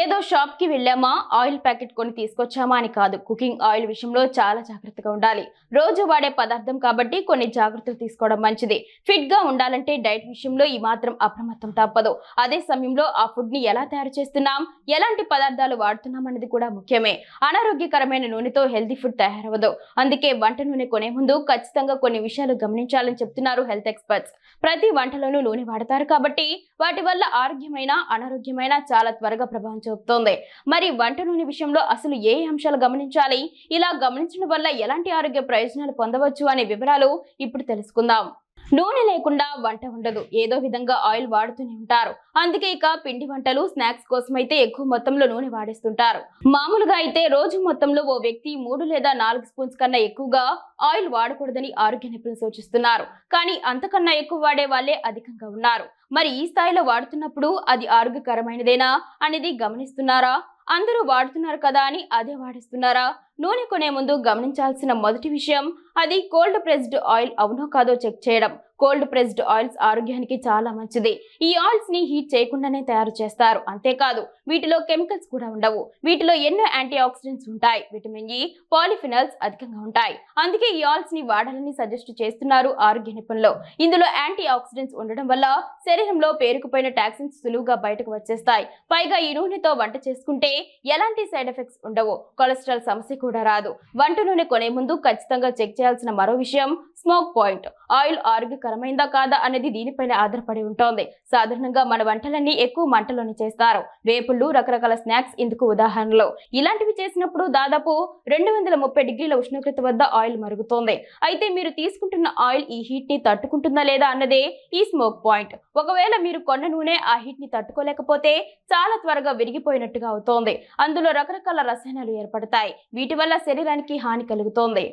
ఏదో షాప్కి వెళ్ళామా ఆయిల్ ప్యాకెట్ కొని తీసుకొచ్చామా అని కాదు. కుకింగ్ ఆయిల్ విషయంలో చాలా జాగ్రత్తగా ఉండాలి. రోజు వాడే పదార్థం కాబట్టి కొన్ని జాగ్రత్తలు తీసుకోవడం మంచిది. ఫిట్గా ఉండాలంటే డైట్ విషయంలో ఈ మాత్రం అప్రమత్తం తప్పదు. అదే సమయంలో ఆ ఫుడ్ని ఎలా తయారు చేస్తున్నాం ఎలాంటి పదార్థాలు వాడుతున్నాం అనేది కూడా ముఖ్యమే. అనారోగ్యకరమైన నూనెతో హెల్తీ ఫుడ్ తయారవ్వదు. అందుకే వంట నూనె కొనే ముందు ఖచ్చితంగా కొన్ని విషయాలు గమనించాలని చెప్తున్నారు హెల్త్ ఎక్స్పర్ట్స్ ప్రతి వంటలోనూ నూనె వాడతారు కాబట్టి వాటి వల్ల ఆరోగ్యమైన అనారోగ్యమైన చాలా త్వరగా ప్రభావం చెబుతోంది మరి వంట నూనె విషయంలో అసలు ఏ అంశాలు గమనించాలి? ఇలా గమనించడం వల్ల ఎలాంటి ఆరోగ్య ప్రయోజనాలు పొందవచ్చు అనే వివరాలు ఇప్పుడు తెలుసుకుందాం. నూనె లేకుండా వంట ఉండదు. ఏదో విధంగా ఆయిల్ వాడుతూనే ఉంటారు. అందుకే ఇక పిండి వంటలు స్నాక్స్ కోసం అయితే ఎక్కువ మొత్తంలో నూనె వాడేస్తుంటారు. మామూలుగా అయితే రోజు మొత్తంలో ఓ వ్యక్తి మూడు లేదా నాలుగు స్పూన్స్ కన్నా ఎక్కువగా ఆయిల్ వాడకూడదని ఆరోగ్య నిపుణులు సూచిస్తున్నారు. కానీ అంతకన్నా ఎక్కువ వాడే వాళ్ళే అధికంగా ఉన్నారు. మరి ఈ స్థాయిలో వాడుతున్నప్పుడు అది ఆరోగ్యకరమైనదేనా? అనేది గమనిస్తున్నారా? అందరూ వాడుతున్నారు కదా అని అదే వాడిస్తున్నారా? నూనె కొనే ముందు గమనించాల్సిన మొదటి విషయం అది కోల్డ్ ప్రెస్డ్ ఆయిల్ అవునో కాదో చెక్ చేయడం. కోల్డ్ ప్రెస్డ్ ఆయిల్స్ ఆరోగ్యానికి చాలా మంచిది. ఈ ఆయిల్స్ని హీట్ చేయకుండానే తయారు చేస్తారు. అంతేకాదు వీటిలో కెమికల్స్ కూడా ఉండవు. వీటిలో ఎన్నో యాంటీ ఆక్సిడెంట్స్ ఉంటాయి. విటమిన్ ఈ పాలిఫినల్స్ అధికంగా ఉంటాయి. అందుకే ఈ ఆయిల్స్ని వాడాలని సజెస్ట్ చేస్తున్నారు ఆరోగ్య నిపుణులు. ఇందులో యాంటీ ఆక్సిడెంట్స్ ఉండడం వల్ల శరీరంలో పేరుకుపోయిన టాక్సిన్స్ సులువుగా బయటకు వచ్చేస్తాయి. పైగా ఈ నూనెతో వంట చేసుకుంటే ఎలాంటి సైడ్ ఎఫెక్ట్స్ ఉండవు. కొలెస్ట్రాల్ సమస్య కూడా రాదు. వంట నూనె కొనే ముందు ఖచ్చితంగా చెక్ చేయాల్సిన మరో విషయం స్మోక్ పాయింట్. ఆయిల్ ఆరోగ్యకరమైందా కాదా అనేది దీనిపైన ఆధారపడి ఉంటుంది. సాధారణంగా మన వంటలన్నీ ఎక్కువ మంటలోనే చేస్తారు. వేపుళ్ళు రకరకాల స్నాక్స్ ఇందుకు ఉదాహరణలు. ఇలాంటివి చేసినప్పుడు దాదాపు రెండు వందల ముప్పై డిగ్రీల ఉష్ణోగ్రత వద్ద ఆయిల్ మరుగుతోంది. అయితే మీరు తీసుకుంటున్న ఆయిల్ ఈ హీట్ని తట్టుకుంటుందా లేదా అన్నదే ఈ స్మోక్ పాయింట్. ఒకవేళ మీరు కొన్న నూనె ఆ హీట్ని తట్టుకోలేకపోతే చాలా త్వరగా విరిగిపోయినట్టుగా అవుతోంది. అందులో రకరకాల రసాయనాలు ఏర్పడతాయి. వీటి వల్ల శరీరానికి హాని కలుగుతోంది.